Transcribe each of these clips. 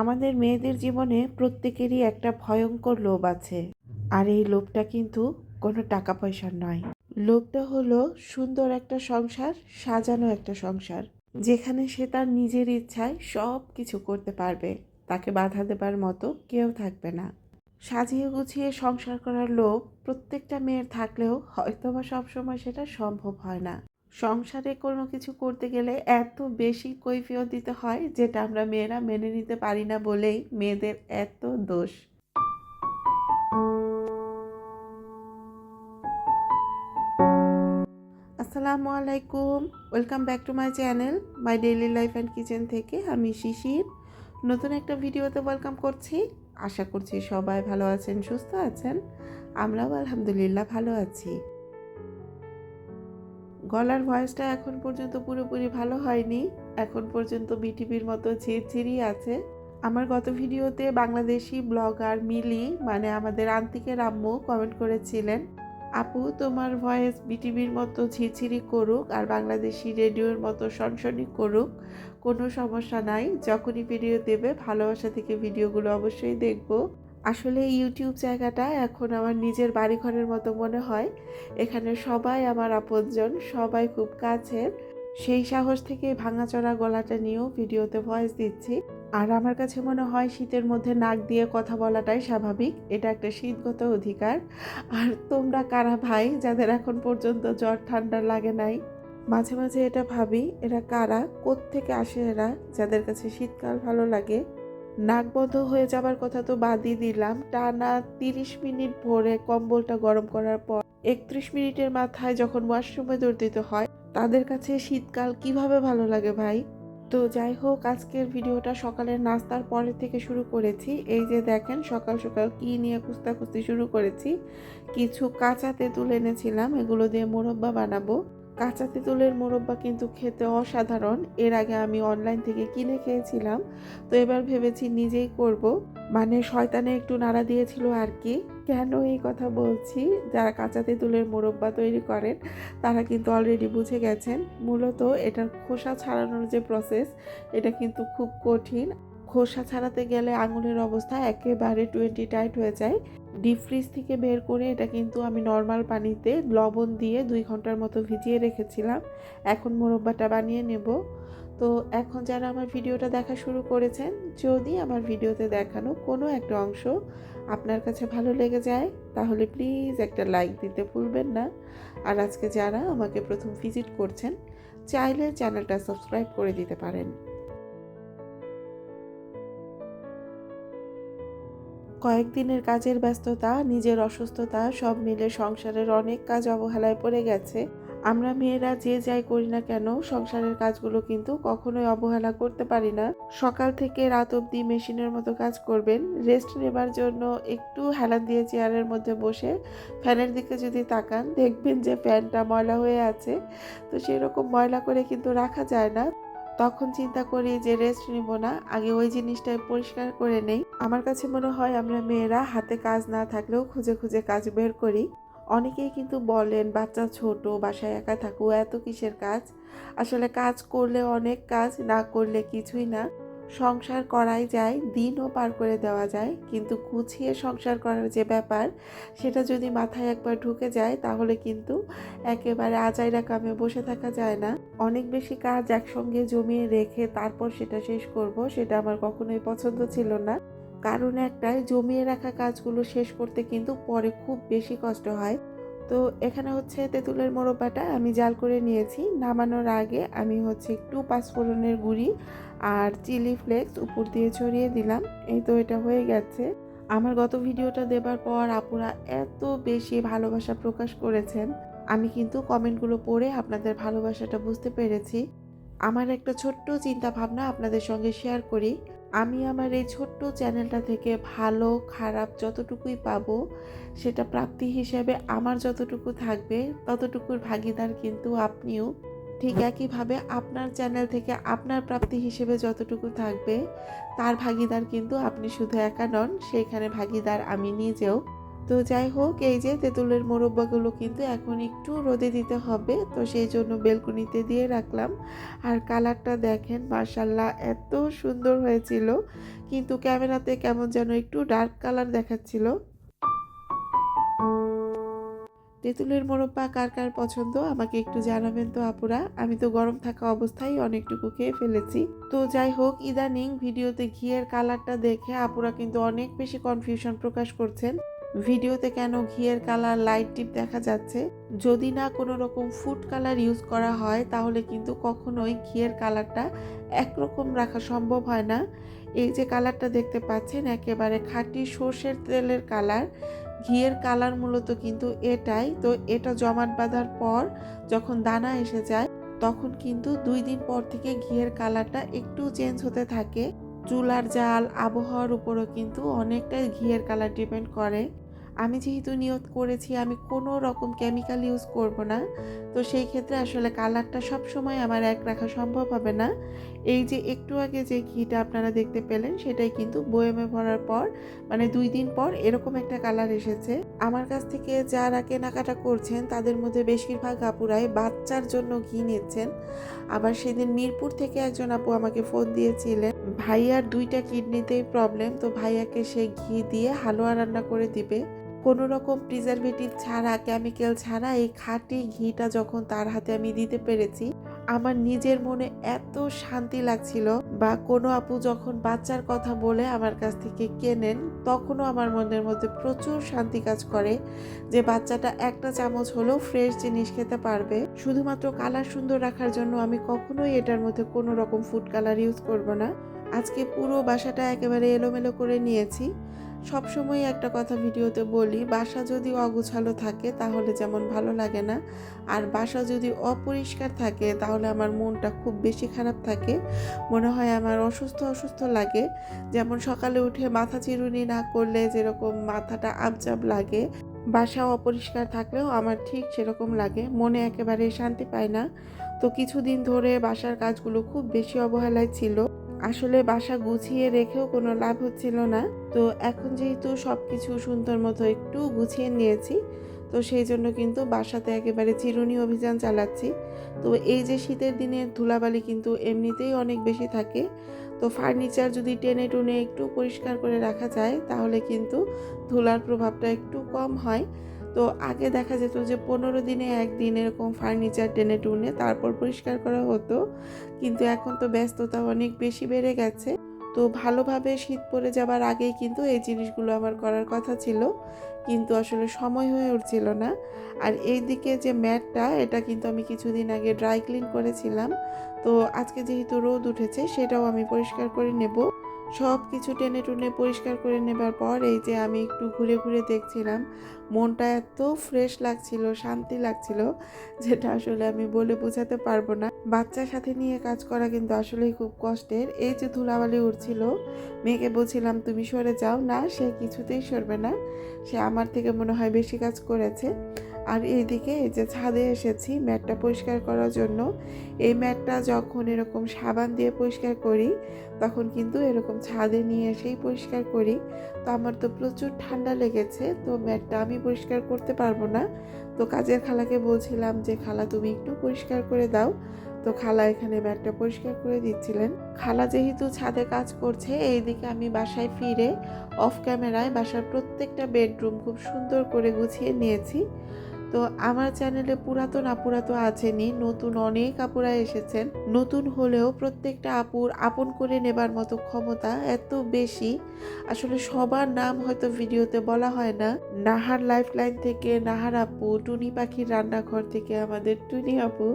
আমাদের মেয়েদের জীবনে প্রত্যেকেরই একটা ভয়ঙ্কর লোভ আছে। আর এই লোভটা কিন্তু কোনো টাকা পয়সার নয়। লোভটা হলো সুন্দর একটা সংসার, সাজানো একটা সংসার, যেখানে সে তার নিজের ইচ্ছায় সব কিছু করতে পারবে। তাকে বাধা দেবার মতো কেউ থাকবে না। সাজিয়ে গুছিয়ে সংসার করার লোভ প্রত্যেকটা মেয়ের থাকলেও হয়তোবা সবসময় সেটা সম্ভব হয় না। সংসারে কোনো কিছু করতে গেলে এত বেশি কৈফিয়ত দিতে হয় যেটা আমরা মেয়েরা মেনে নিতে পারি না বলেই মেয়েদের এত দোষ। আসসালামু আলাইকুম, welcome back to my channel, my daily life and kitchen থেকে আমি শিশির। নতুন একটা ভিডিওতে ওয়েলকাম করছি। আশা করছি সবাই ভালো আছেন, সুস্থ আছেন। আমরাও আলহামদুলিল্লাহ ভালো আছি। গলার ভয়েসটা এখন পর্যন্ত পুরোপুরি ভালো হয়নি। এখন পর্যন্ত বিটিভির মতো ঝিরঝিরি আছে। আমার গত ভিডিওতে বাংলাদেশি ব্লগার মিলি মানে আমাদের আন্তিকের আম্মু কমেন্ট করেছিলেন, আপু, তোমার ভয়েস বিটিভির মতো ঝিরঝিরি করুক আর বাংলাদেশি রেডিওর মতো সনসনি করুক, কোনো সমস্যা নাই। যখনই ভিডিও দেবে, ভালোবাসা থেকে ভিডিওগুলো অবশ্যই দেখব। আসলে ইউটিউব জায়গাটা এখন আমার নিজের বাড়িঘরের মতো মনে হয়। এখানে সবাই আমার আপনজন, সবাই খুব কাছের। সেই সাহস থেকে ভাঙাচড়া গলাটা নিয়েও ভিডিওতে ভয়েস দিচ্ছি। আর আমার কাছে মনে হয় শীতের মধ্যে নাক দিয়ে কথা বলাটাই স্বাভাবিক। এটা একটা শীতগত অধিকার। আর তোমরা কারা ভাই, যাদের এখন পর্যন্ত জ্বর ঠান্ডা লাগে নাই? মাঝে মাঝে এটা ভাবি, এরা কারা? থেকে আসে এরা? যাদের কাছে শীতকাল ভালো লাগে? নাক বন্ধ হয়ে যাবার কথা তো বাদই দিলাম। টানা তিরিশ মিনিট ভরে কম্বলটা গরম করার পর একত্রিশ মিনিটের মাথায় যখন ওয়াশরুমে দৌড় দিতে হয়, তাদের কাছে শীতকাল কীভাবে ভালো লাগে ভাই? তো যাই হোক, আজকের ভিডিওটা সকালের নাস্তার পরে থেকে শুরু করেছি। এই যে দেখেন, সকাল সকাল কি নিয়ে কুস্তাকুস্তি শুরু করেছি। কিছু কাঁচা তেঁতুল এনেছিলাম, এগুলো দিয়ে মোরব্বা বানাবো। কাঁচা তেঁতুলের মোরব্বা কিন্তু খেতে অসাধারণ। এর আগে আমি অনলাইন থেকে কিনে খেয়েছিলাম, তো এবার ভেবেছি নিজেই করব। মানে শয়তানে একটু নাড়া দিয়েছিল আর কি। কেন এই কথা বলছি? যারা কাঁচা তেঁতুলের মোরব্বা তৈরি করেন, তারা কিন্তু অলরেডি বুঝে গেছেন। মূলত এটার খোসা ছাড়ানোর যে প্রসেস এটা কিন্তু খুব কঠিন। খোসা ছাড়াতে গেলে আঙুলের অবস্থা একেবারে টোয়েন্টি টাইট হয়ে যায়। ডিপ ফ্রিজ থেকে বের করে এটা কিন্তু আমি নর্মাল পানিতে লবণ দিয়ে দুই ঘণ্টার মতো ভিজিয়ে রেখেছিলাম। এখন মোরব্বাটা বানিয়ে নেব। তো এখন যারা আমার ভিডিওটা দেখা শুরু করেছেন, যদি আমার ভিডিওতে দেখানো কোনো একটা অংশ আপনার কাছে ভালো লেগে যায়, তাহলে প্লিজ একটা লাইক দিতে ভুলবেন না। আর আজকে যারা আমাকে প্রথম ভিজিট করছেন, চাইলে চ্যানেলটা সাবস্ক্রাইব করে দিতে পারেন। কয়েকদিনের কাজের ব্যস্ততা, নিজের অসুস্থতা সব মিলে সংসারের অনেক কাজ অবহেলায় পড়ে গেছে। আমরা মেয়েরা যে যাই করি না কেন, সংসারের কাজগুলো কিন্তু কখনোই অবহেলা করতে পারি না। সকাল থেকে রাত অবধি মেশিনের মতো কাজ করবেন। রেস্ট নেবার জন্য একটু হেলান দিয়ে চেয়ারের মধ্যে বসে ফ্যানের দিকে যদি তাকান, দেখবেন যে ফ্যানটা ময়লা হয়ে আছে। তো সেরকম ময়লা করে কিন্তু রাখা যায় না। তখন চিন্তা করি যে রেস্ট নিব না। আগে ওই জিনিসটাই পরিষ্কার করে নেই। আমার কাছে মনে হয় আমরা মেয়েরা হাতে কাজ না থাকলেও খুঁজে খুঁজে কাজ বের করি। অনেকেই কিন্তু বলেন, বাচ্চা ছোট, বাসায় একা থাকো, এত কিসের কাজ? আসলে কাজ করলে অনেক কাজ, না করলে কিছুই না। সংসার করাই যায়, দিনও পার করে দেওয়া যায়। কিন্তু গুছিয়ে সংসার করার যে ব্যাপার, সেটা যদি মাথায় একবার ঢুকে যায়, তাহলে কিন্তু একেবারে আজাইরা কামে বসে থাকা যায় না। অনেক বেশি কাজ একসঙ্গে জমিয়ে রেখে তারপর সেটা শেষ করব, সেটা আমার কখনোই পছন্দ ছিল না। কারণ একটাই, জমিয়ে রাখা কাজগুলো শেষ করতে কিন্তু পরে খুব বেশি কষ্ট হয়। তো এখানে হচ্ছে তেঁতুলের মোরব্বাটা আমি জাল করে নিয়েছি। নামানোর আগে আমি হচ্ছে একটু পাঁচফোড়নের গুঁড়ি আর চিলি ফ্লেক্স উপর দিয়ে ছড়িয়ে দিলাম। এই তো এটা হয়ে গেছে। আমার গত ভিডিওটা দেবার পর আপুরা এত বেশি ভালোবাসা প্রকাশ করেছেন। আমি কিন্তু কমেন্টগুলো পড়ে আপনাদের ভালোবাসাটা বুঝতে পেরেছি। আমার একটা ছোট্ট চিন্তা ভাবনা আপনাদের সঙ্গে শেয়ার করি। আমি আমার এই ছোট্ট চ্যানেলটা থেকে ভালো, খারাপ যতটুকুই পাবো, সেটা প্রাপ্তি হিসেবে আমার যতটুকু থাকবে, ততটুকুর ভাগিদার কিন্তু আপনিও। ঠিক একইভাবে আপনার চ্যানেল থেকে আপনার প্রাপ্তি হিসেবে যতটুকু থাকবে, তার ভাগিদার কিন্তু আপনি শুধু একা নন সেইখানে ভাগিদার আমি নিজেও। তো যাই হোক, এই যে তেঁতুলের মোরব্বাগুলো কিন্তু এখন একটু রোদে দিতে হবে, তো সেই জন্য বেলকুনিতে দিয়ে রাখলাম। আর কালারটা দেখেন মার্শাল্লাহ এত সুন্দর হয়েছিল। কিন্তু ক্যামেরাতে কেমন যেন একটু ডার্ক কালার দেখাচ্ছিল। তেঁতুলের মোরব্বা কার কার পছন্দ, আমাকে একটু জানাবেন তো আপুরা। আমি তো গরম থাকা অবস্থায় অনেকটুকু খেয়ে ফেলেছি। তো যাই হোক, ইদানিং ভিডিওতে ঘিয়ের কালারটা দেখে আপুরা কিন্তু অনেক বেশি কনফিউশন প্রকাশ করছেন। ভিডিওতে কেন ঘিয়ের কালার লাইট টিপ দেখা যাচ্ছে? যদি না কোনো রকম ফুড কালার ইউজ করা হয়, তাহলে কিন্তু কখনোই ঘিয়ের কালারটা একরকম রাখা সম্ভব হয় না। এই যে কালারটা দেখতে পাচ্ছেন, একেবারে খাঁটি সর্ষের তেলের কালার। ঘিয়ের কালার মূলত কিন্তু এটাই। তো এটা জমাট বাঁধার পর যখন দানা এসে যায়, তখন কিন্তু দুই দিন পর থেকে ঘিয়ের কালারটা একটু চেঞ্জ হতে থাকে। চুলার জাল, আবহাওয়ার উপরও কিন্তু অনেকটাই ঘিয়ের কালার ডিপেন্ড করে। আমি যেহেতু নিয়ত করেছি, আমি কোনো রকম কেমিক্যাল ইউজ করব না। তো সেই ক্ষেত্রে আসলে কালারটা সব সময় আমার এক রাখা সম্ভব হবে না। এই যে একটু আগে যে ঘিটা আপনারা দেখতে পেলেন, সেটাই কিন্তু বয়েমে ভরার পর মানে দুই দিন পর এরকম একটা কালার এসেছে। আমার কাছ থেকে যারা কেনাকাটা করছেন, তাদের মধ্যে বেশিরভাগ আপুরাই বাচ্চার জন্য ঘি নিচ্ছেন। আবার সেদিন মিরপুর থেকে একজন আপু আমাকে ফোন দিয়েছিলেন, ভাইয়ার দুইটা কিডনিতেই প্রবলেম তো ভাইয়াকে সে ঘি দিয়ে হালুয়া রান্না করে দিবে। কোনো রকম প্রিজারভেটিভ ছাড়া কেমিক্যাল ছাড়া এই খাঁটি ঘিটা যখন তার হাতে আমি দিতে পেরেছি, আমার নিজের মনে এত শান্তি লাগছিল বা কোনো আপু যখন বাচ্চার কথা বলে আমার কাছ থেকে কেনেন, তখনও আমার মনের মধ্যে প্রচুর শান্তি কাজ করে যে বাচ্চাটা একটা চামচ হলেও ফ্রেশ জিনিস খেতে পারবে। শুধুমাত্র কালার সুন্দর রাখার জন্য আমি কখনোই এটার মধ্যে কোনো রকম ফুড কালার ইউজ করব না। আজকে পুরো বাসাটা একেবারে এলোমেলো করে নিয়েছি। সবসময় একটা কথা ভিডিওতে বলি, বাসা যদি অগুছালো থাকে তাহলে যেমন ভালো লাগে না, আর বাসা যদি অপরিষ্কার থাকে তাহলে আমার মনটা খুব বেশি খারাপ থাকে। মনে হয় আমার অসুস্থ অসুস্থ লাগে। যেমন সকালে উঠে মাথা চিরুনি না করলে যেরকম মাথাটা আবজাব লাগে, বাসা অপরিষ্কার থাকলেও আমার ঠিক সেরকম লাগে, মনে একেবারে শান্তি পায় না। তো কিছুদিন ধরে বাসার কাজগুলো খুব বেশি অবহেলায় ছিল। আসলে বাসা গুছিয়ে রেখেও কোনো লাভ হচ্ছিল না। তো এখন যেহেতু সব কিছু সুন্দর মতো একটু গুছিয়ে নিয়েছি, তো সেই জন্য কিন্তু বাসাতে একেবারে চিরুনি অভিযান চালাচ্ছি। তো এই যে শীতের দিনের ধুলাবালি কিন্তু এমনিতেই অনেক বেশি থাকে, তো ফার্নিচার যদি টেনে টুনে একটু পরিষ্কার করে রাখা যায়, তাহলে কিন্তু ধুলার প্রভাবটা একটু কম হয়। তো আগে দেখা যেত যে পনেরো দিনে একদিন এরকম ফার্নিচার টেনে টুনে তারপর পরিষ্কার করা হতো। কিন্তু এখন তো ব্যস্ততা অনেক বেশি বেড়ে গেছে। তো ভালোভাবে শীত পড়ে যাবার আগেই কিন্তু এই জিনিসগুলো আমার করার কথা ছিল। কিন্তু আসলে সময় হয়ে উঠছিল না। আর এই দিকে যে ম্যাটটা, এটা কিন্তু আমি কিছুদিন আগে ড্রাই ক্লিন করেছিলাম। তো আজকে যেহেতু রোদ উঠেছে, সেটাও আমি পরিষ্কার করে নেব। সব কিছু টেনে টুনে পরিষ্কার করে নেবার পর এই যে আমি একটু ঘুরে ঘুরে দেখছিলাম, মনটা এত ফ্রেশ লাগছিল, শান্তি লাগছিল যেটা আসলে আমি বলে বোঝাতে পারব না। বাচ্চার সাথে নিয়ে কাজ করা কিন্তু আসলেই খুব কষ্টের। এই যে ধুলাবালি উঠছিল মেয়েকে বলছিলাম, তুমি সরে যাও। না, সে কিছুতেই সরবে না। সে আমার থেকে মনে হয় বেশি কাজ করেছে। আর এইদিকে এই যে ছাদে এসেছি ম্যাটটা পরিষ্কার করার জন্য। এই ম্যাটটা যখন এরকম সাবান দিয়ে পরিষ্কার করি, তখন কিন্তু এরকম ছাদে নিয়ে এসেই পরিষ্কার করি। তো আমার তো প্রচুর ঠান্ডা লেগেছে, তো ম্যাটটা আমি পরিষ্কার করতে পারব না। তো কাজের খালাকে বলছিলাম যে, খালা, তুমি একটু পরিষ্কার করে দাও। তো খালা এখানে ম্যাটটা পরিষ্কার করে দিচ্ছিলেন। খালা যেহেতু ছাদে কাজ করছে, এইদিকে আমি বাসায় ফিরে অফ ক্যামেরায় বাসার প্রত্যেকটা বেডরুম খুব সুন্দর করে গুছিয়ে নিয়েছি। তো আমার চ্যানেলে পুরাতন আপুরা তো আছেনই, নতুন অনেক আপুরা এসেছেন। নতুন হলেও প্রত্যেকটা আপুর আপন করে নেবার মতো ক্ষমতা এত বেশি, আসলে সবার নাম হয়তো ভিডিওতে বলা হয় না। নাহার লাইফ লাইন থেকে নাহার আপু, টুনি পাখির রান্নাঘর থেকে আমাদের টুনি আপু,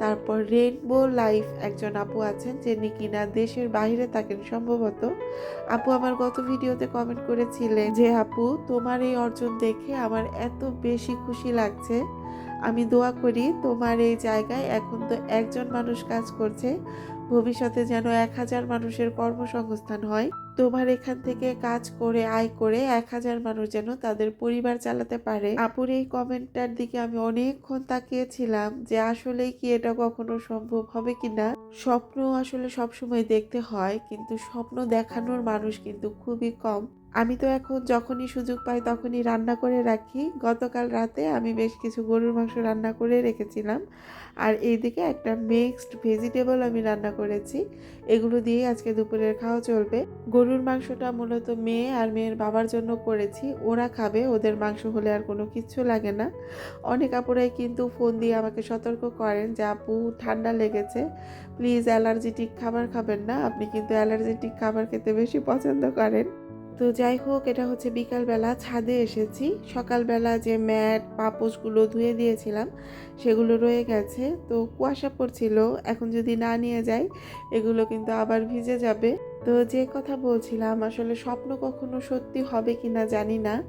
তারপর রেইনবো লাইফ একজন আপু আছেন যিনি কিনা দেশের বাইরে থাকেন সম্ভবত। আপু আমার গত ভিডিওতে কমেন্ট করেছিলেন যে, আপু, তোমার এই অর্জন দেখে আমার এত বেশি খুশি লাগছে। আমি দোয়া করি তোমার এই জায়গায় এখন তো একজন মানুষ কাজ করছে, ভবিষ্যতে যেন এক হাজার মানুষের কর্মসংস্থান হয়। তোমার এখান থেকে কাজ করে, আয় করে এক হাজার মানুষ যেন তাদের পরিবার চালাতে পারে। আপুর এই কমেন্টটার দিকে আমি অনেকক্ষণ তাকিয়েছিলাম যে আসলেই কি এটা কখনো সম্ভব হবে কিনা। স্বপ্ন আসলে সবসময় দেখতে হয়, কিন্তু স্বপ্ন দেখানোর মানুষ কিন্তু খুবই কম। আমি তো এখন যখনই সুযোগ পাই তখনই রান্না করে রাখি। গতকাল রাতে আমি বেশ কিছু গরুর মাংস রান্না করে রেখেছিলাম। আর এইদিকে একটা মিক্সড ভেজিটেবল আমি রান্না করেছি। এগুলো দিয়ে আজকে দুপুরের খাওয়া চলবে। গরুর মাংসটা মূলত মেয়ে আর মেয়ের বাবার জন্য করেছি। ওরা খাবে, ওদের মাংস হলে আর কোনো কিচ্ছু লাগে না। অনেক আপুরাই কিন্তু ফোন দিয়ে আমাকে সতর্ক করেন যে, আপু, ঠান্ডা লেগেছে। প্লিজ অ্যালার্জেটিক খাবার খাবেন না। আপনি কিন্তু অ্যালার্জেটিক খাবার খেতে বেশি পছন্দ করেন। তো যাই হোক, এটা হচ্ছে বিকালবেলা ছাদে এসেছি। সকালবেলা যে ম্যাট, পাপোশগুলো ধুয়ে দিয়েছিলাম, সেগুলো রয়ে গেছে। তো কুয়াশা পড়ছিল, এখন যদি না নিয়ে যাই, এগুলো কিন্তু আবার ভিজে যাবে। তো যে কথা বলছিলাম, আসলে স্বপ্ন কখনো সত্যি হবে কিনা জানি না।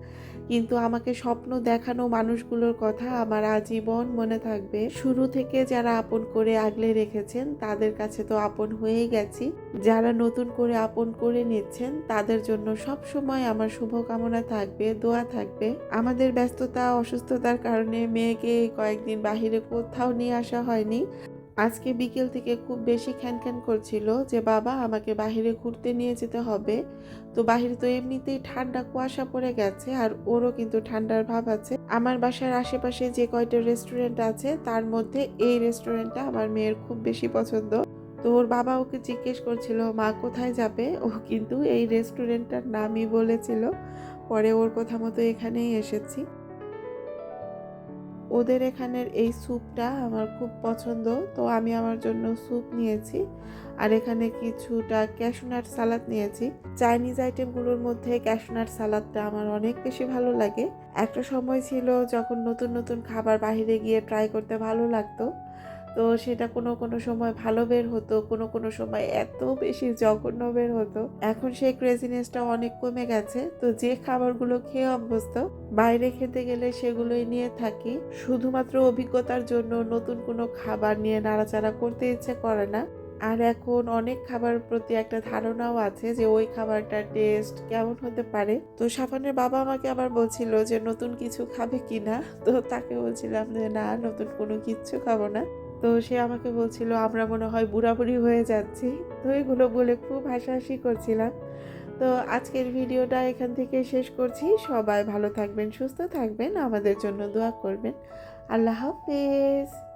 কিন্তু আমাকে স্বপ্ন দেখানো মানুষগুলোর কথা আমার আজীবন মনে থাকবে। শুরু থেকে যারা আপন করে আগলে রেখেছেন, তাদের কাছে তো আপন হয়েই গেছি। যারা নতুন করে আপন করে নিচ্ছেন, তাদের জন্য সব সময় আমার শুভকামনা থাকবে, দোয়া থাকবে। আমাদের ব্যস্ততা, অসুস্থতার কারণে মেয়েকে কয়েকদিন বাহিরে কোথাও নিয়ে আসা হয়নি। আজকে বিকেল থেকে খুব বেশি খ্যানখ্যান করছিল যে, বাবা, আমাকে বাহিরে ঘুরতে নিয়ে যেতে হবে। তো বাহিরে তো এমনিতেই ঠান্ডা কুয়াশা পড়ে গেছে আর ওরও কিন্তু ঠান্ডার ভাব আছে। আমার বাসার আশেপাশে যে কয়টা রেস্টুরেন্ট আছে, তার মধ্যে এই রেস্টুরেন্টটা আমার মেয়ের খুব বেশি পছন্দ। তো ওর বাবা ওকে জিজ্ঞেস করছিল, মা, কোথায় যাবে? ও কিন্তু এই রেস্টুরেন্টটার নামই বলেছিল। পরে ওর কথা মতো এখানেই এসেছি। ওদের এখানের এই স্যুপটা আমার খুব পছন্দ, তো আমি আমার জন্য স্যুপ নিয়েছি। আর এখানে কিছুটা ক্যাশনাট সালাদ নিয়েছি। চাইনিজ আইটেমগুলোর মধ্যে ক্যাশনাট সালাদটা আমার অনেক বেশি ভালো লাগে। একটা সময় ছিল যখন নতুন নতুন খাবার বাহিরে গিয়ে ট্রাই করতে ভালো লাগতো। তো সেটা কোনো কোনো সময় ভালো বের হতো, কোনো কোনো সময় এত বেশি জঘন্য বের হতো। এখন সেই ক্রেজিনেসটা অনেক কমে গেছে। তো যে খাবারগুলো খেয়ে অভ্যস্ত, বাইরে খেতে গেলে সেগুলোই নিয়ে থাকি। শুধুমাত্র অভিজ্ঞতার জন্য নতুন কোনো খাবার নিয়ে নাড়াচাড়া করতে ইচ্ছে করে না। আর এখন অনেক খাবারের প্রতি একটা ধারণাও আছে যে ওই খাবারটার টেস্ট কেমন হতে পারে। তো সাফানের বাবা আমাকে আবার বলছিল যে, নতুন কিছু খাবে কিনা? তো তাকে বলছিলাম যে, না, নতুন কোনো কিচ্ছু খাব না। তো সে আমাকে বলছিল, আমরা মনে হয় বুড়াবুড়ি হয়ে যাচ্ছি। তো এগুলো বলে খুব হাসাহাসি করছিলাম। তো আজকের ভিডিওটা এখান থেকে শেষ করছি। সবাই ভালো থাকবেন, সুস্থ থাকবেন। আমাদের জন্য দোয়া করবেন। আল্লাহ হাফেজ।